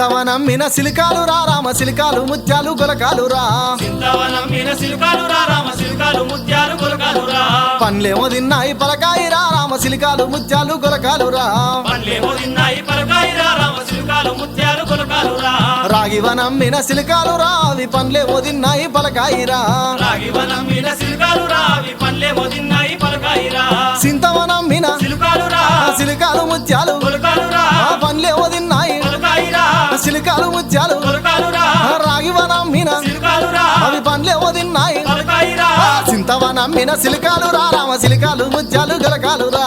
సింతవనం మిన సిలికాలు రా రామ సిలికాలు ముత్యాలు గొలకాలు రా. చింతవనం మీన సిలుకాలు రా రామ సిలుకాలు ముత్యాలు కొలకాలు రా. పండ్లేమో తిన్నాయి పలకాయి రా రామ సిలికాలు ముత్యాలు గొలకాలు రా. పండ్లేమో తిన్నాయి పలకాయి రా రామ సిలుకాలు ముత్యాలు కొలకాలు రా. రాగివనం మిన సిలికాలు రా అవి పండ్లేమో తిన్నాయి పలకాయి రా. రాగివనం మీన సిలుకాలు రా అవి పండ్లేమో తిన్నాయి పలకాయి రా. సిలుకాలు రా. సిలికాలు ముత్యాలు సిలికాలు ముత్యాలు. రాగివనం మిన సిలుకాలు రా అవి పండ్లేమో తిన్నాయి. పలకాయి రా సింతవనం మిన సిలికాలు రా రామ సిలికాలు ముత్యాలు గలకాలు రా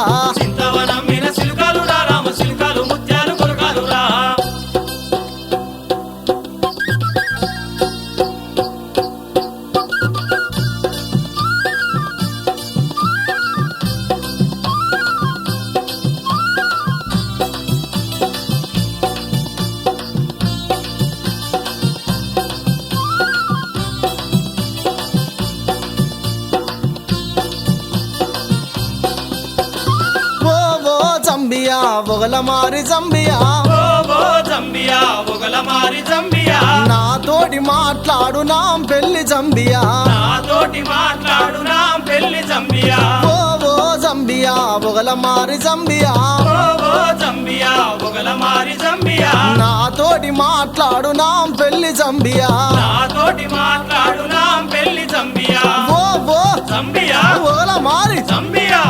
జంబియా ఒగల మారి జంబియా. జంబియా ఒగల మారి జంబియా. నాతోటి మాట్లాడు నా పెళ్ళి జంబియా. నాతోటి మాట్లాడు నా పెళ్ళి జంబియా. ఓ ఓ జంబియా ఒగల మారి జంబియా. ఓ జంబియా ఒగల మారి జంబియా. నాతోటి మాట్లాడు నా పెళ్ళి జంబియా. నాతోటి మాట్లాడు నా పెళ్ళి జంబియా. ఓ ఓ జంబియా. ఒగల మారి జంబియా.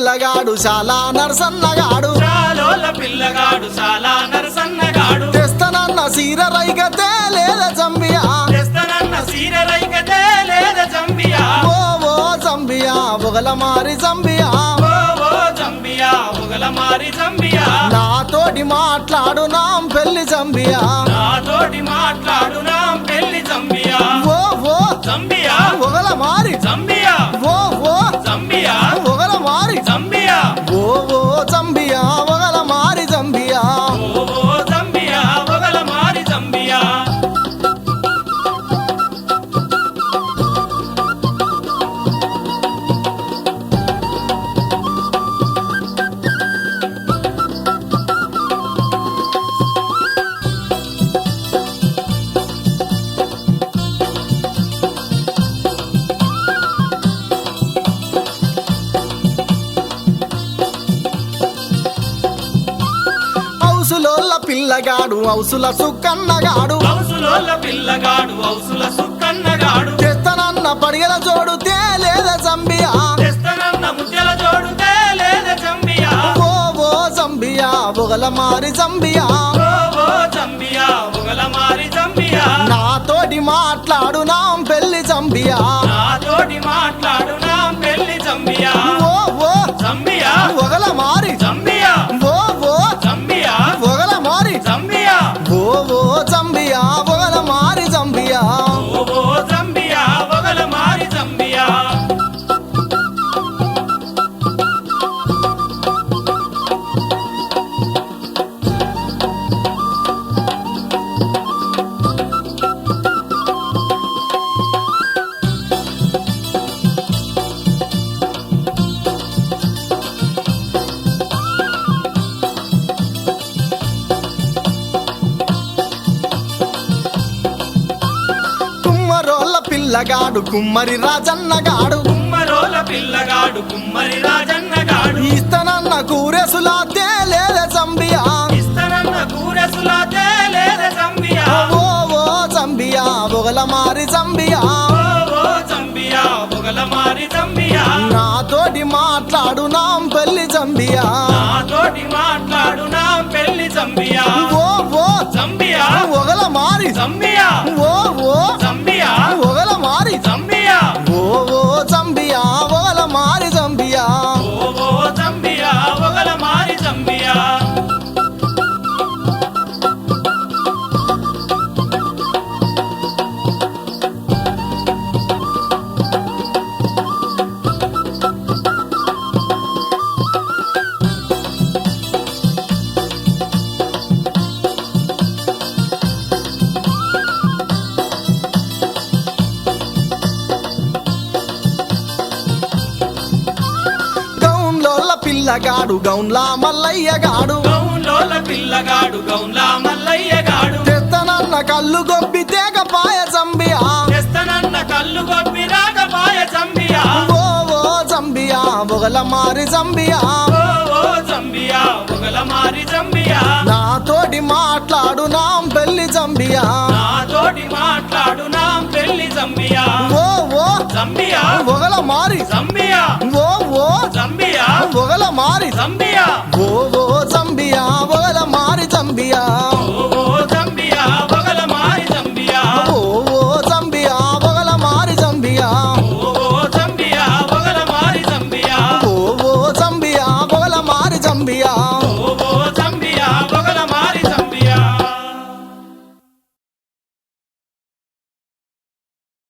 పిల్లగాడు చాలా నరసన్నగాడు. చాలోల పిల్లగాడు చాలా నరసన్నగాడు. తెస్తనన్న సీర రైగతే లేద జంబియా? తెస్తనన్న సీరరైకతే లేద జంబియా? ఓ ఓ జంబియా ఒగల మారి జంబియా. ఓ ఓ జంబియా ఒగల మారి జంబియా. నాతోటి మాట్లాడు నా పెళ్ళి జంబియా. నాతోటి మాట్లాడు నా పెళ్ళి జంబియా. ఓ ఓ జంబియా. మారి. జంబియా. ఓ ఓ జంబియా. ఓ ఓ జంబియా పిల్లగాడు ఔసుల సుక్కన్నగాడు ఔసులోల పిల్లగాడు ఔసుల సుక్కన్నగాడు తెస్తనన్న పడిగల జోడు తేలేద జంబియా? తెస్తనన్న ముద్దల జోడుతే లేద జంబియా? ఓ ఓ జంబియా ఒగల మారి జంబియా. ఓ ఓ జంబియా ఒగల మారి జంబియా. నాతోటి మాట్లాడు నా పెళ్ళి జంబియా. నాతోటి మాట్లాడు పిల్లగాడు కుమ్మరి రాజన్నగాడు. కుమ్మరోల పిల్లగాడు కుమ్మరి రాజన్నగాడు. ఇస్తనన్న కూరెసులా తేలేద జంబియా. ఇస్తనన్న కూరెసులా తేలేద జంబియా. ఓ ఓ జంబియా ఒగల మారి జంబియా. ఓ జంబియా ఒగల మారి నాతోటి మాట్లాడు నా పెళ్ళి జంబియా. నాతోటి మాట్లాడు నా పెళ్ళి జంబియా. ఓ ఓ జంబియా. ఒగల మారి జంబియా. ఓ ఓ జంబియా. పిల్లగాడు గౌన్లా మల్లయ్య గాడు. గౌన్లోల పిల్లగాడు గౌన్లా మల్లయ్య గాడు. తెత్తనన్న కళ్ళు గొప్పి తేగపాయ జంబియా. తెస్తనన్న కళ్ళు గొప్పి రాకపాయ చంబియా ఓ ఓ జంబియా బొగల మారి జంబియా. ఓ ఓ చంబియా ఒకల మారి చంబియా నాతోటి మాట్లాడు నా పెళ్ళి జంబియా. నాతోటి మాట్లాడు నా పెళ్ళి చంబియా ఓ ఓ చంబియా బొగల మారి చంబియా ఓ மாறி தம்பியா ஓ ஓ